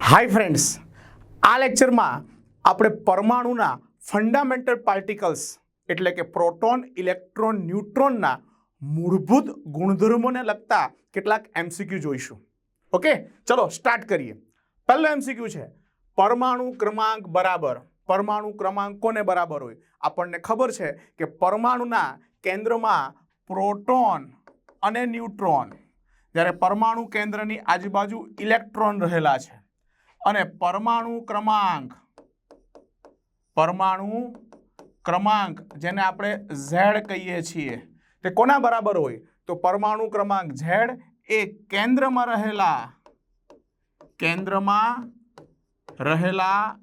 Hi friends આ લેક્ચરમાં આપણે પરમાણુના ફંડામેન્ટલ પાર્ટિકલ્સ એટલે કે પ્રોટોન ઇલેક્ટ્રોન ન્યુટ્રોનના મૂળભૂત ગુણધર્મોને લગતા કેટલાક એમસીક્યુ જોઈશું. ઓકે ચલો સ્ટાર્ટ કરીએ. પહેલો એમસીક્યુ છે, પરમાણુ ક્રમાંક બરાબર. પરમાણુ ક્રમાંક કોને બરાબર હોય? આપણને ખબર છે કે પરમાણુના કેન્દ્રમાં પ્રોટોન અને ન્યુટ્રોન. જ્યારે પરમાણુ કેન્દ્રની આજુબાજુ ઇલેક્ટ્રોન રહેલા છે. અને પરમાણુ ક્રમાંક પરમાણુ ક્રમાંક જેને આપણે ઝેડ કહીએ છીએ, તે કોના બરાબર હોય? તો પરમાણુ ક્રમાંક ઝેડ એ કેન્દ્રમાં રહેલા કેન્દ્રમાં રહેલા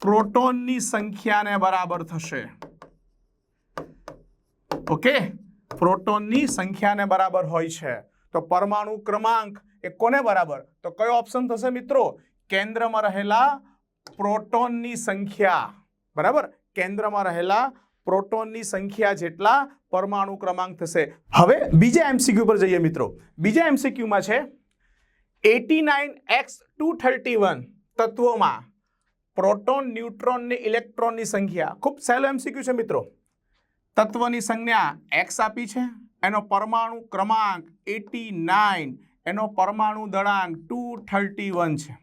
પ્રોટોનની સંખ્યાને બરાબર થશે. ઓકે? પ્રોટોનની સંખ્યાને બરાબર હોય છે. તો પરમાણુ ક્રમાંક એ કોને બરાબર? તો કયો ઓપ્શન થશે મિત્રો? કેન્દ્રમાં રહેલા પ્રોટોનની સંખ્યા. બરાબર? કેન્દ્રમાં રહેલા પ્રોટોનની સંખ્યા જેટલા પરમાણુ ક્રમાંક થશે. હવે બીજા એમસીક્યુ પર જઈએ મિત્રો. બીજા એમસીક્યુમાં છે eighty nine X two thirty one તત્વોમાં પ્રોટોન ન્યુટ્રોન ને ઇલેક્ટ્રોનની સંખ્યા. ખૂબ સહેલો એમસીક્યુ છે મિત્રો. તત્વની સંજ્ઞા એક્સ આપી છે. એનો પરમાણુ ક્રમાંક એટી નાઇન. એનો પરમાણુ દળાંક ટુ થર્ટી વન છે.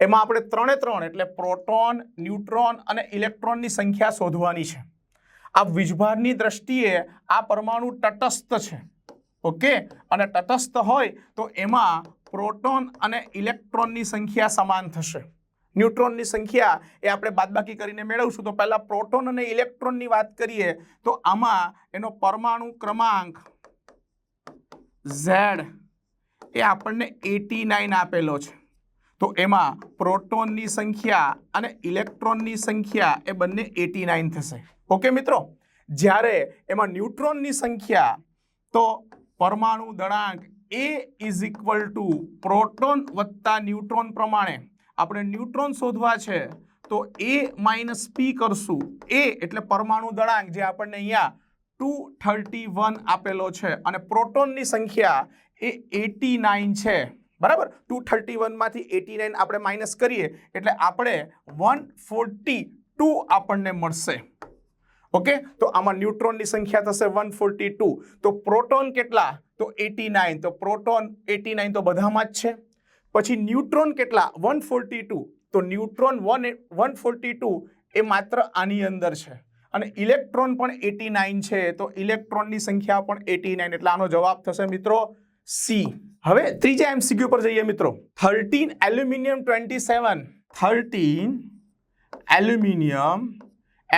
એમાં આપણે ત્રણે ત્રણ એટલે પ્રોટોન, ન્યુટ્રોન અને ઇલેક્ટ્રોનની સંખ્યા શોધવાની છે. આ વીજભારની દ્રષ્ટિએ આ પરમાણુ તટસ્થ છે. ઓકે? અને તટસ્થ હોય તો એમાં પ્રોટોન અને ઇલેક્ટ્રોનની સંખ્યા સમાન થશે. ન્યુટ્રોનની સંખ્યા એ આપણે બાદબાકી કરીને મેળવશું. તો પહેલાં પ્રોટોન અને ઇલેક્ટ્રોનની વાત કરીએ. તો આમાં એનો પરમાણુ ક્રમાંક ઝેડ એ આપણને એટી નાઇન આપેલો છે. તો એમાં પ્રોટોનની સંખ્યા અને ઇલેક્ટ્રોનની સંખ્યા એ બંને એટી નાઇન થશે. ઓકે મિત્રો? જ્યારે એમાં ન્યુટ્રોનની સંખ્યા, તો પરમાણુ દળાંક A is equal to proton વત્તા ન્યુટ્રોન પ્રમાણે. આપણે ન્યુટ્રોન શોધવા છે, તો એ માઇનસ પી કરશું. એ એટલે પરમાણુ દળાંક જે આપણને અહીંયા ટુ થર્ટી વન આપેલો છે અને પ્રોટોનની સંખ્યા એ એટી નાઇન છે. બરાબર? ટુ થર્ટી વનમાંથી એટી નાઇન આપણે માઇનસ કરીએ, એટલે આપણે વન ફોર્ટી ટુ આપણને મળશે. ઓકે? તો આમાં ન્યુટ્રોનની સંખ્યા થશે વન ફોર્ટી ટુ તો પ્રોટોન કેટલા? તો એટી નાઇન તો પ્રોટોન એટી નાઇન તો બધામાં જ છે. પછી ન્યુટ્રોન કેટલા? One forty two. તો neutron one one forty two એ માત્ર આની અંદર છે. અને ઇલેક્ટ્રોન પણ એટી નાઇન છે. તો ઇલેક્ટ્રોનની સંખ્યા પણ એટી નાઇન. એટલે આનો જવાબ થશે મિત્રો સી હવે ત્રીજા એમસીક્યુ પર જઈએ મિત્રો. Thirteen aluminium twenty seven. Thirteen aluminium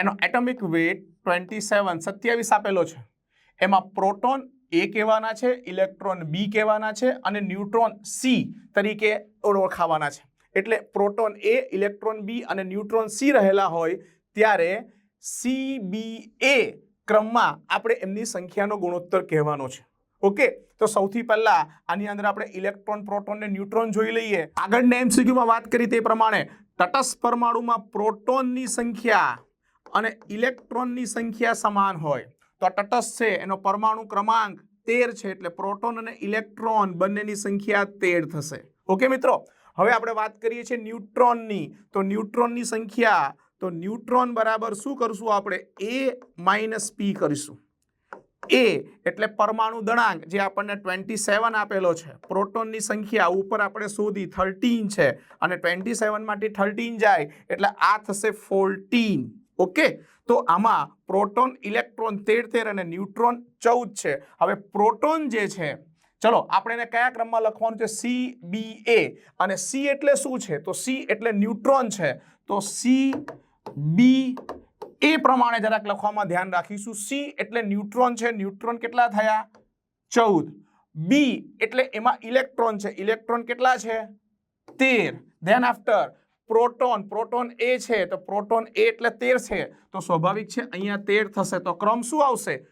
એનો એટોમિક વેટ ટ્વેન્ટી સેવન. સત્યાવીસ આપેલો છે. એમાં પ્રોટોન એ કહેવાના છે, ઇલેક્ટ્રોન બી કહેવાના છે અને ન્યુટ્રોન સી તરીકે ઓળખાવાના છે. એટલે પ્રોટોન એ, ઇલેક્ટ્રોન બી અને ન્યુટ્રોન સી રહેલા હોય ત્યારે સી બી એ ક્રમમાં આપણે એમની સંખ્યાનો ગુણોત્તર કહેવાનો છે. ઓકે? તો સૌથી પહેલા આની અંદર આપણે ઇલેક્ટ્રોન, પ્રોટોન ને ન્યુટ્રોન જોઈ લઈએ. આગળના એમસીક્યુમાં વાત કરી તે પ્રમાણે તટસ્થ પરમાણુમાં પ્રોટોનની સંખ્યા અને ઇલેક્ટ્રોનની સંખ્યા સમાન હોય. તો આ તટસ્થ છે, એનો પરમાણુ ક્રમાંક તેર છે એટલે પ્રોટોન અને ઇલેક્ટ્રોન બંનેની સંખ્યા તેર થશે. ઓકે મિત્રો, હવે આપણે વાત કરીએ છીએ ન્યુટ્રોનની. તો ન્યુટ્રોનની સંખ્યા, તો ન્યુટ્રોન બરાબર શું કરશું આપણે? એ માઇનસ પી કરીશું. એ એટલે પરમાણુ દળાંક જે આપણને ટ્વેન્ટી સેવન આપેલો છે. પ્રોટોનની સંખ્યા ઉપર આપણે શોધી થર્ટીન છે. અને ટ્વેન્ટી સેવનમાંથી થર્ટીન જાય, એટલે આ થશે ફોર્ટીન ઓકે? તો આમાં પ્રોટોન, ઇલેક્ટ્રોન તેર તેર અને ન્યુટ્રોન ચૌદ છે. હવે પ્રોટોન જે છે, ચલો, આપણે એને કયા ક્રમમાં લખવાનું છે? સી બી એ અને સી એટલે શું છે? તો સી એટલે ન્યુટ્રોન છે. તો સી બી એ પ્રમાણે જરાક લખવામાં ધ્યાન રાખીશું. સી એટલે ન્યુટ્રોન છે. ન્યુટ્રોન કેટલા થયા? ચૌદ. બી એટલે એમાં ઇલેક્ટ્રોન છે. ઇલેક્ટ્રોન કેટલા છે? તેર. ધેન આફ્ટર પ્રોટોન પ્રોટોન એ છે, તો પ્રોટોન એ એટલે તેર છે. તો સ્વાભાવિક છે, અહીંયા તેર થશે. તો ક્રમ શું આવશે?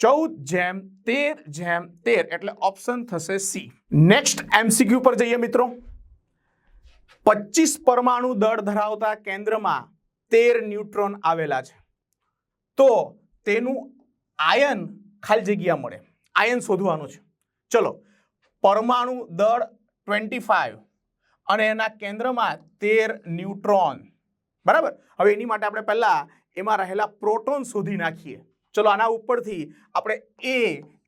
ચૌદ જેમ તેર જેમ તેર, એટલે ઓપ્શન થશે સી. નેક્સ્ટ એમસીક્યુ પર જઈએ મિત્રો. પચીસ પરમાણુ દળ ધરાવતા કેન્દ્રમાં તેર ન્યુટ્રોન આવેલા છે. તો તેનું આયન ખાલી જગ્યા મળે. આયન શોધવાનું છે. ચલો, પરમાણુ દળ ટ્વેન્ટી ફાઈવ અને એના કેન્દ્રમાં તેર ન્યુટ્રોન. બરાબર? હવે એની માટે આપણે પહેલા એમાં રહેલા પ્રોટોન શોધી નાખીએ. ચલો, આના ઉપરથી આપણે A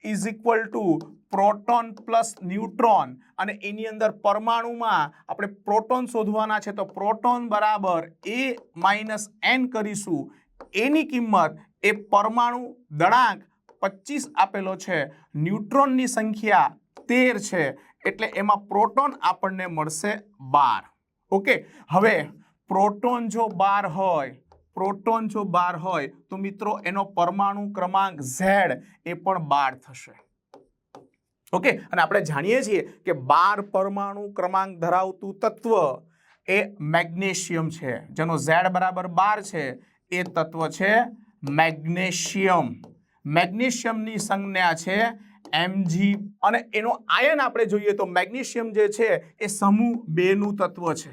is equal to proton plus neutron અને એની અંદર પરમાણુમાં આપણે પ્રોટોન શોધવાના છે, તો પ્રોટોન બરાબર એ માઇનસ એન કરીશું. એની કિંમત એ પરમાણુ દળાંક પચીસ આપેલો છે. ન્યુટ્રોનની સંખ્યા તેર છે. એટલે એમાં પ્રોટોન આપણને મળશે બાર. ઓકે? હવે પ્રોટોન જો બાર હોય, પ્રોટોન જો બાર હોય, તો મિત્રો એનો પરમાણુ ક્રમાંક ઝેડ એ પણ બાર થશે. ઓકે? અને આપણે જાણીએ છીએ કે બાર પરમાણુ ક્રમાંક ધરાવતું તત્વ એ મેગ્નેશિયમ છે. જેનો ઝેડ બરાબર બાર છે, એ તત્વ છે મેગ્નેશિયમ. મેગ્નેશિયમની સંજ્ઞા છે એમજી અને એનો આયન આપણે જોઈએ તો મેગ્નેશિયમ જે છે એ સમૂહ બેનું તત્વ છે.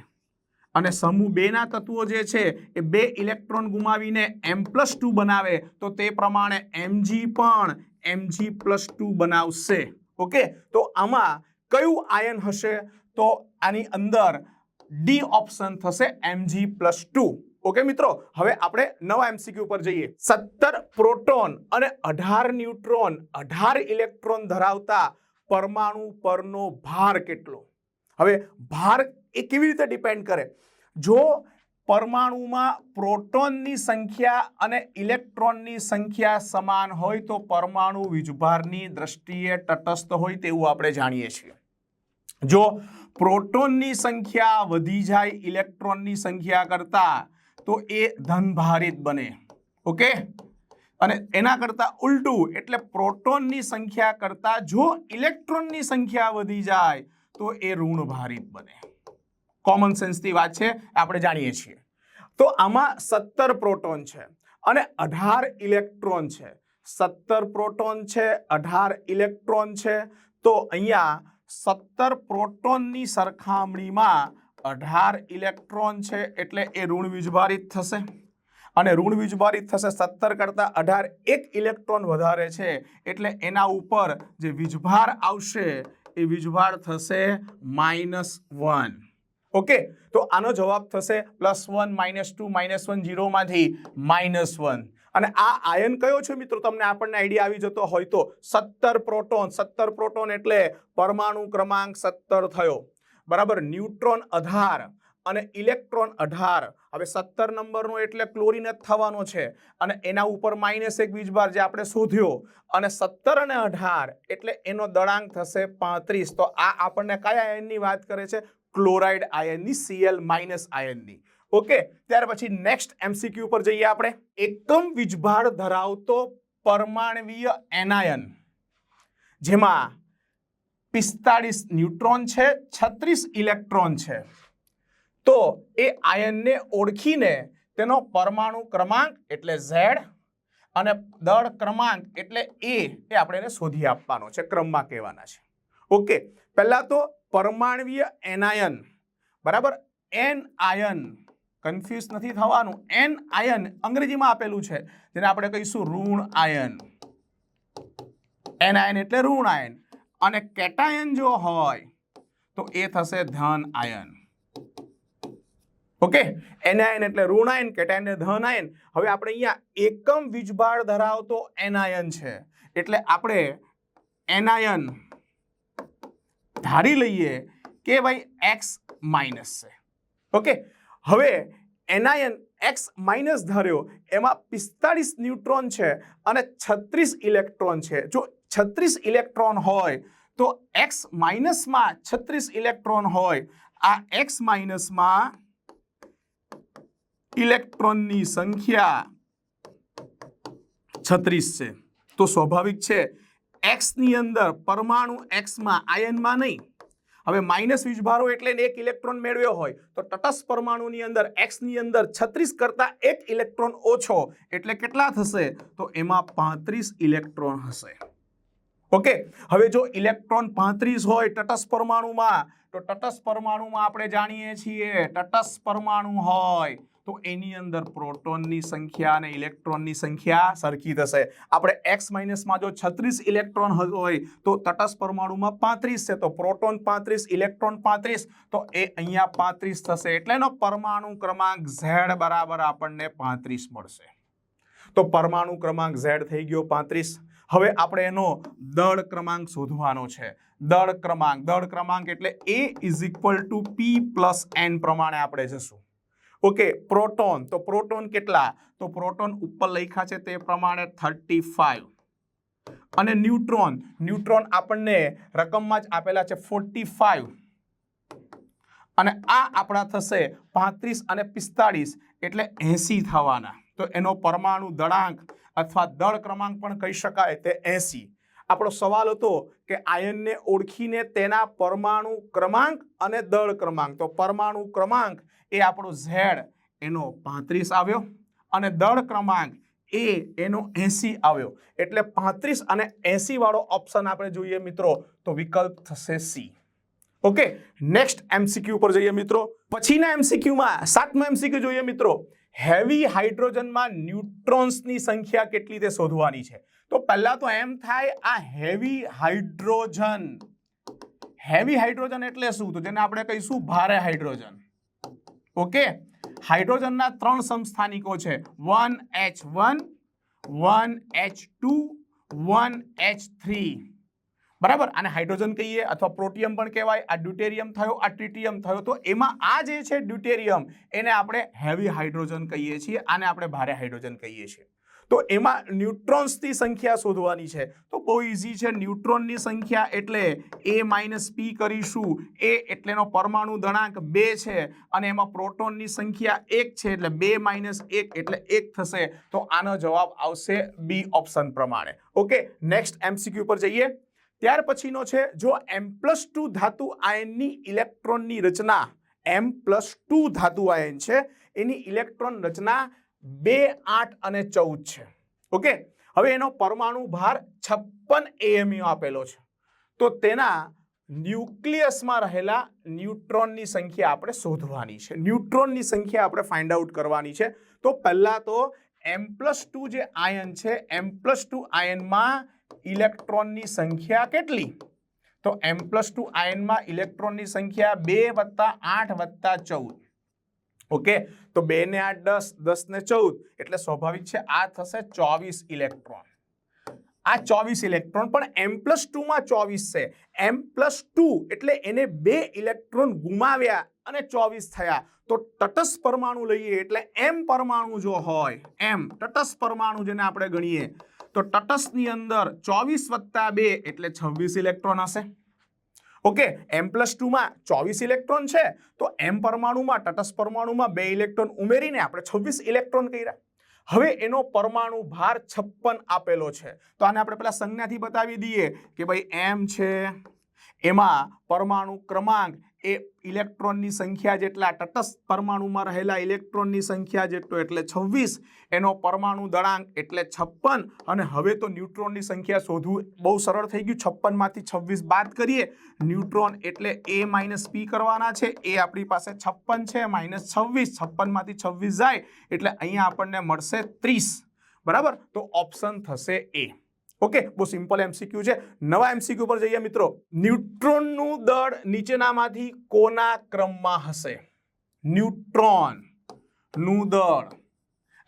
અને સમૂહ બેના તત્વો જે છે એ બે ઇલેક્ટ્રોન ગુમાવીને એમ પ્લસ ટુ બનાવે તો તે પ્રમાણે એમજી પણ એમજી પ્લસ ટુ બનાવશે. ઓકે તો આમાં કયું આયન હશે? તો આની અંદર ડી ઓપ્શન થશે એમજી પ્લસ ટુ ઓકે મિત્રો, હવે આપણે નવા એમસીક્યુ પર જઈએ. સત્તર પ્રોટોન અને અઢાર ન્યુટ્રોન, અઢાર ઇલેક્ટ્રોન ધરાવતા પરમાણુ પરનો ભાર કેટલો? હવે ભાર એ કેવી રીતે ડિપેન્ડ કરે? જો પરમાણુમાં પ્રોટોનની સંખ્યા અને ઇલેક્ટ્રોનની સંખ્યા સમાન હોય તો પરમાણુ વીજભારની દ્રષ્ટિએ તટસ્થ હોય તેવું આપણે જાણીએ છીએ. જો પ્રોટોનની સંખ્યા વધી જાય, ઇલેક્ટ્રોનની સંખ્યા કરતા તો એ ધનભારિત બને. ઓકે? અને એના કરતાં ઉલટું, એટલે પ્રોટોનની સંખ્યા કરતા જો ઇલેક્ટ્રોનની સંખ્યા વધી જાય, તો એ ઋણભારિત બને. કોમન સેન્સની વાત છે, આપણે જાણીએ છીએ. તો આમાં સત્તર પ્રોટોન છે અને અઢાર ઇલેક્ટ્રોન છે. સત્તર પ્રોટોન છે, અઢાર ઇલેક્ટ્રોન છે. તો અહીંયા સત્તર પ્રોટોનની સરખામણીમાં અઢાર ઇલેક્ટ્રોન છે એટલે એ ઋણ વીજભારિત થશે. અને ઋણ વીજભારિત થશે સત્તર કરતાં અઢાર એક ઇલેક્ટ્રોન વધારે છે એટલે એના ઉપર જે વીજભાર આવશે એ વીજભાર થશે માઇનસ વન. ઓકે? તો આનો જવાબ થશે plus one, minus two, minus one જીરોમાંથી minus one. અને આ આયન કયો છે મિત્રો? તમને આપણને આઈડિયા આવી જતો હોય તો સત્તર પ્રોટોન. સત્તર પ્રોટોન એટલે પરમાણુ ક્રમાંક સત્તર થયો. બરાબર? ન્યુટ્રોન અઢાર અને ઇલેક્ટ્રોન અઢાર. હવે સત્તર નંબરનો એટલે ક્લોરીન જ થવાનો છે. અને એના ઉપર માઇનસ એક વીજભાર જે આપણે શોધ્યો અને સત્તર અને અઢાર એટલે એનો દળાંક થશે પાંત્રીસ. તો આ આપણને કયા આયનની વાત કરે છે? ક્લોરાઇડ આયનની સીએલ માઇનસ આયનની ઓકે? ત્યાર પછી નેક્સ્ટ એમસીક્યુ પર જઈએ આપણે. એકમ વીજભાર ધરાવતો પરમાણવીય એનાયન જેમાં પિસ્તાળીસ ન્યુટ્રોન છે, છત્રીસ ઇલેક્ટ્રોન છે. તો એ આયનને ઓળખીને તેનો પરમાણુ ક્રમાંક એટલે ઝેડ અને દળ ક્રમાંક એટલે એ એ આપણે એને શોધી આપવાનો છે, ક્રમમાં કહેવાના છે. ઓકે, પહેલાં તો પરમાણવીય એનાયન બરાબર? એન આયન કન્ફ્યુઝ નથી થવાનું. એન આયન અંગ્રેજીમાં આપેલું છે, જેને આપણે કહીશું ઋણ આયન. એન આયન એટલે ઋણ આયન. અને કેટાયન જો હોય, તો એ થશે ધન આયન. ઓકે? એનાયન એટલે ઋણાયન કેટાયન એટલે ધન આયન. હવે આપણે અહીંયા એકમ વીજભાર ધરાવતો એનાયન છે. એટલે આપણે એનાયન ધારી લઈએ કે ભાઈ એક્સ માઇનસ છે. ઓકે? હવે એનાયન એક્સ માઇનસ ધાર્યો. એમાં પિસ્તાળીસ ન્યુટ્રોન છે અને છત્રીસ ઇલેક્ટ્રોન છે. જો છત્રીસ ઇલેક્ટ્રોન હોય, તો એક્સ માઇનસમાં છત્રીસ ઇલેક્ટ્રોન હોય. આ એક્સ માઇનસમાં ઇલેક્ટ્રોનની સંખ્યા છત્રીસ છે. તો સ્વાભાવિક છે એક્સની અંદર પરમાણુ એક્સમાં આયનમાં નહીં. હવે માઇનસ વીજભારો એટલે એક ઇલેક્ટ્રોન મેળવ્યો હોય તો તટસ્થ પરમાણુની અંદર એક્સની અંદર છત્રીસ કરતા એક ઇલેક્ટ્રોન ઓછો એટલે કેટલા થશે? તો એમાં પાંત્રીસ ઇલેક્ટ્રોન હશે. ઓકે? હવે જો ઇલેક્ટ્રોન પાંત્રીસ હોય તટસ્થ પરમાણુમાં, તો તટસ્થ પરમાણુમાં આપણે જાણીએ છીએ તટસ્થ પરમાણુ હોય. તો એની અંદર પ્રોટોનની સંખ્યા અને ઇલેક્ટ્રોનની સંખ્યા સરખી થશે. આપણે એક્સ માઇનસમાં જો છત્રીસ ઇલેક્ટ્રોન હોય, તો તટસ્થ પરમાણુમાં પાંત્રીસ છે. તો પ્રોટોન પાંત્રીસ, ઇલેક્ટ્રોન પાંત્રીસ, તો એ અહીંયા પાંત્રીસ થશે. એટલે એનો પરમાણુ ક્રમાંક ઝેડ બરાબર આપણને પાંત્રીસ મળશે. તો પરમાણુ ક્રમાંક ઝેડ થઈ ગયો પાંત્રીસ. હવે આપણે એનો દળ ક્રમાંક શોધવાનો છે. દળ ક્રમાંક દળ ક્રમાંક એટલે A is equal to P plus N પ્રમાણે આપણે જશું. Okay, proton. તો પ્રોટોન કેટલા? તો પ્રોટોન ઉપર લખ્યા છે તે પ્રમાણે થર્ટી ફાઈવ. અને ન્યુટ્રોન. ન્યુટ્રોન આપણને રકમમાં જ આપેલા છે ફોર્ટી ફાઈવ. અને આ આપણા થશે પાંત્રીસ અને પિસ્તાળીસ, એટલે એસી થવાના. તો એનો પરમાણુ દળાંક અથવા દળ ક્રમાંક પણ કહી શકાય તે એસી. આપણો સવાલ હતો કે આયનને ઓળખીને તેના પરમાણુ ક્રમાંક અને દળ ક્રમાંક. તો પરમાણુ ક્રમાંક એ આપણો ઝેડ એનો પાંત્રીસ આવ્યો અને દળ ક્રમાંક એ એનો એસી આવ્યો. એટલે પાંત્રીસ અને એસી વાળો ઓપ્શન આપણે જોઈએ મિત્રો, તો વિકલ્પ થશે સી. ઓકે નેક્સ્ટ એમસીક્યુ પર જઈએ મિત્રો. પછીના એમસીક્યુમાં સાતમા એમસીક્યુ જોઈએ મિત્રો. હેવી હાઇડ્રોજનમાં ન્યુટ્રોન્સની સંખ્યા કેટલી તે શોધવાની છે. તો પહેલા તો એમ થાય આ હેવી હાઇડ્રોજન હેવી હાઇડ્રોજન એટલે શું? તો જેને આપણે કહીશું ભારે હાઇડ્રોજન ઓકે હાઇડ્રોજનના ત્રણ સમસ્થાનિકો છે. One H one one H two one H three બરાબર? આને હાઇડ્રોજન કહીએ અથવા પ્રોટિયમ પણ કહેવાય. આ ડ્યુટેરિયમ થયો, આ ટ્રિટિયમ થયો. તો એમાં આ જે છે ડ્યુટેરિયમ, એને આપણે હેવી હાઇડ્રોજન કહીએ છીએ. આને આપણે ભારે હાઇડ્રોજન કહીએ છીએ. તો એમાં ન્યુટ્રોન્સની સંખ્યા શોધવાની છે. તો બહુ ઇઝી છે. ન્યુટ્રોનની સંખ્યા એટલે એ માઇનસ પી કરીશું. એ એટલેનો પરમાણુ દણાંક બે છે અને એમાં પ્રોટોનની સંખ્યા એક છે એટલે બે માઇનસ એક એટલે એક થશે. તો આનો જવાબ આવશે બી ઓપ્શન પ્રમાણે. ઓકે નેક્સ્ટ એમસીક્યુ પર જઈએ. ત્યાર પછીનો છે, જો એમ પ્લસ ટુ ધાતુ આયનની ઇલેક્ટ્રોનની રચના એમ પ્લસ ટુ ધાતુ આયન છે, એની ઇલેક્ટ્રોન રચના બે, આઠ અને ચૌદ છે. ઓકે? હવે એનો પરમાણુ ભાર છપ્પન એએમયુ આપેલો છે. તો તેના ન્યુક્લિયસમાં રહેલા ન્યુટ્રોનની સંખ્યા આપણે શોધવાની છે. ન્યુટ્રોનની સંખ્યા આપણે ફાઇન્ડ આઉટ કરવાની છે. તો પહેલાં તો એમ પ્લસ ટુ જે આયન છે એમ પ્લસ ટુ આયનમાં ઇલેક્ટ્રોનની સંખ્યા કેટલી? તો એમ પ્લસ ટુ આયનમાં ઇલેક્ટ્રોનની સંખ્યા બે વત્તા આઠ વત્તા ચૌદ. ઓકે? તો બે ને આઠ દસ દસ ને ચૌદ. એટલે સ્વાભાવિક છે આ થશે ચોવીસ ઇલેક્ટ્રોન. આ ચોવીસ ઇલેક્ટ્રોન, પણ એમ પ્લસ ટુમાં ચોવીસ છે. એમ પ્લસ ટુ એટલે એને બે ઇલેક્ટ્રોન ગુમાવ્યા અને ચોવીસ થયા. તો તટસ્થ પરમાણુ લઈએ એટલે એમ પરમાણુ જો હોય, એમ તટસ્થ પરમાણુ જેને આપણે ગણીએ, તો તટસ્થની અંદર ચોવીસ વત્તા બે એટલે છવ્વીસ ઇલેક્ટ્રોન હશે. ઓકે એમ પ્લસ ટુમાં ચોવીસ ઇલેક્ટ્રોન છે, તો એમ પરમાણુમાં, તટસ્થ પરમાણુમાં બે ઇલેક્ટ્રોન ઉમેરીને આપણે છવ્વીસ ઇલેક્ટ્રોન કર્યા. હવે એનો પરમાણુ ભાર છપ્પન આપેલો છે. તો આને આપણે પેલા સંજ્ઞાથી બતાવી દઈએ કે ભાઈ એમ છે એમાં પરમાણુ ક્રમાંક એ ઇલેક્ટ્રોનની સંખ્યા જેટલા તટસ્થ પરમાણુમાં રહેલા ઇલેક્ટ્રોનની સંખ્યા જેટલો એટલે છવ્વીસ, એનો પરમાણુ દળાંક એટલે છપ્પન અને હવે તો ન્યુટ્રોનની સંખ્યા શોધવું બહુ સરળ થઈ ગયું. છપ્પનમાંથી છવ્વીસ બાદ કરીએ, ન્યુટ્રોન એટલે એ માઇનસ પી કરવાના છે. એ આપણી પાસે છપ્પન છે, માઇનસ છવ્વીસ. છપ્પનમાંથી છવ્વીસ જાય એટલે અહીંયા આપણને મળશે ત્રીસ. બરાબર? તો ઓપ્શન થશે એ. ઓકે બહુ સિમ્પલ એમસીક્યુ છે. નવા એમસીક્યુ પર જઈએ મિત્રો. ન્યુટ્રોનનું દળ નીચેનામાંથી કોના ક્રમમાં હશે? ન્યુટ્રોનનું દળ.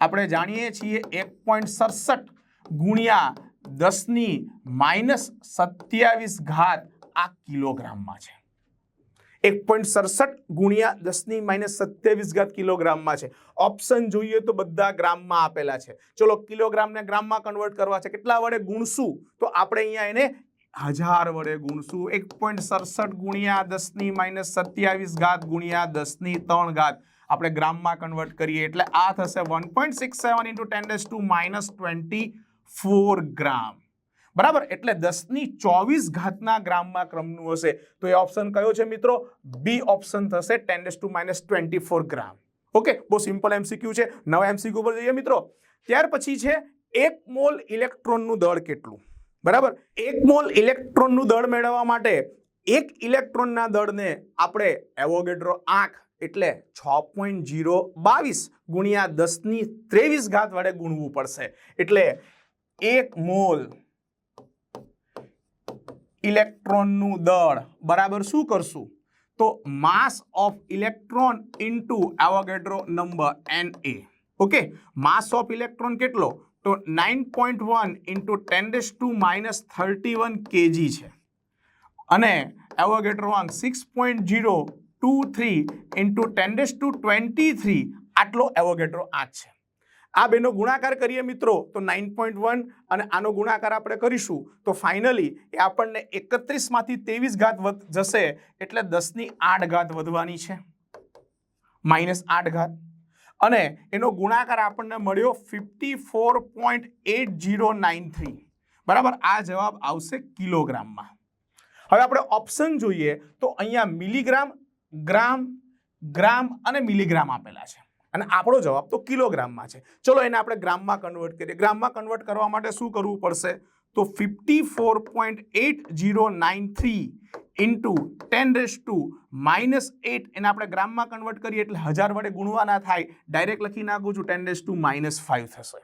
આપણે જાણીએ છીએ એક પોઈન્ટ સડસઠ ગુણ્યા દસની માઇનસ સત્યાવીસ ઘાત આ કિલોગ્રામમાં છે. એક પોઈન્ટ સડસઠ ગુણ્યા દસની માઇનસ સત્યાવીસ ઘાત કિલોગ્રામમાં છે. ઓપ્શન જોઈએ તો બધા ગ્રામમાં આપેલા છે. ચલો કિલોગ્રામને ગ્રામમાં કન્વર્ટ કરવા છે. કેટલા વડે ગુણશું? તો આપણે અહીંયા એને હજાર વડે ગુણશું. એક પોઈન્ટ સડસઠ ગુણ્યા દસની માઇનસ સત્યાવીસ ઘાત ગુણ્યા દસની ત્રણ ઘાત. આપણે ગ્રામમાં કન્વર્ટ કરીએ એટલે આ થશે one point six seven into ten raise to minus twenty four gram બરાબર? એટલે દસની ચોવીસ ઘાતના ગ્રામમાં ક્રમનું હશે. તો એ ઓપ્શન કયો છે મિત્રો? બી ઓપ્શન થશે ten raise to minus twenty four gram. Okay બહુ સિમ્પલ એમસીક્યુ છે. નવા એમસીક્યુ પર જઈએ મિત્રો. ત્યાર પછી છે એક મોલ ઇલેક્ટ્રોનનું દળ કેટલું? બરાબર? એક મોલ ઇલેક્ટ્રોનનું દળ મેળવવા માટે એક ઇલેક્ટ્રોનના દળને આપણે એવોગેડ્રો આંખ એટલે છ પોઈન્ટ જીરો બાવીસ ગુણ્યા દસની ત્રેવીસ ઘાત વડે ગુણવું પડશે. એટલે એક મોલ ઇલેક્ટ્રોનનું દળ. બરાબર શું કરશું? તો mass of electron into Avogadro number N A okay? Mass of electron કેટલો? તો nine point one into ten raise to minus thirty one kg છે. અને Avogadro one six point zero two three into ten raise to twenty three. આટલો Avogadro આ છે. આ બેનો ગુણાકાર કરીએ મિત્રો, તો નાઇન પોઈન્ટ વન અને આનો ગુણાકાર આપણે કરીશું. તો ફાઇનલી એ આપણને એકત્રીસમાંથી ત્રેવીસ ઘાત જશે, એટલે દસની આઠ ઘાત વધવાની છે. માઇનસ આઠ ઘાત. અને એનો ગુણાકાર આપણને મળ્યો fifty four point eight zero nine three બરાબર? આ જવાબ આવશે કિલોગ્રામમાં. હવે આપણે ઓપ્શન જોઈએ, તો અહીંયા મિલીગ્રામ ગ્રામ ગ્રામ અને મિલીગ્રામ આપેલા છે. અને આપણો જવાબ તો કિલોગ્રામમાં છે. ચલો એને આપણે ગ્રામમાં કન્વર્ટ કરીએ. ગ્રામમાં કન્વર્ટ કરવા માટે શું કરવું પડશે? તો fifty four point eight zero nine three into ten raise to minus eight એને આપણે ગ્રામમાં કન્વર્ટ કરીએ એટલે હજાર વડે ગુણવાના થાય. ડાયરેક્ટ લખી નાખું છું ten raise to minus five થશે.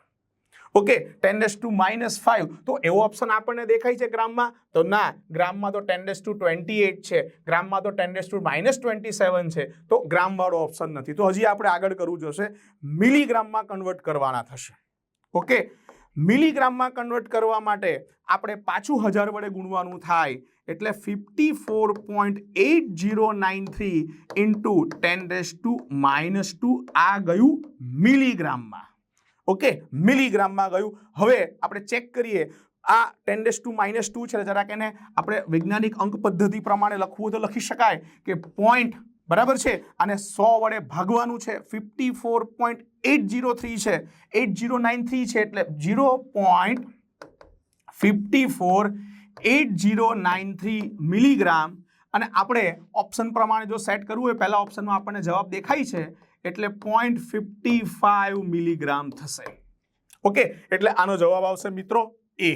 Okay ten raise to minus five તો એવો ઓપ્શન આપણને દેખાય છે ગ્રામમાં? તો ના, ગ્રામમાં તો ten raise two twenty eight છે. ગ્રામમાં તો ten raise two minus twenty seven છે. તો ગ્રામવાળો ઓપ્શન નથી. તો હજી આપણે આગળ કરવું જોશે. મિલીગ્રામમાં કન્વર્ટ કરવાના થશે. ઓકે, મિલીગ્રામમાં કન્વર્ટ કરવા માટે આપણે પાછું હજાર વડે ગુણવાનું થાય એટલે fifty four point eight zero nine three into ten raise to minus two આ ગયું મિલીગ્રામમાં. ઓકે, મિલીગ્રામમાં ગયું. હવે આપણે ચેક કરીએ. આ ten raise two minus two છે, જરાક એને આપણે વૈજ્ઞાનિક અંક પદ્ધતિ પ્રમાણે લખવું તો લખી શકાય કે પોઈન્ટ બરાબર છે? અને સો વડે ભાગવાનું છે fifty four point eight zero three છે. એટ જીરો નાઇન થ્રી છે, એટલે zero point fifty four eight zero nine three milligram અને આપણે ઓપ્શન પ્રમાણે જો સેટ કરવું હોય, પહેલા ઓપ્શનમાં આપણને જવાબ દેખાય છે. એટલે પોઈન્ટ ફિફ્ટી ફાઈવ મિલીગ્રામ થશે. ઓકે એટલે આનો જવાબ આવશે મિત્રો એ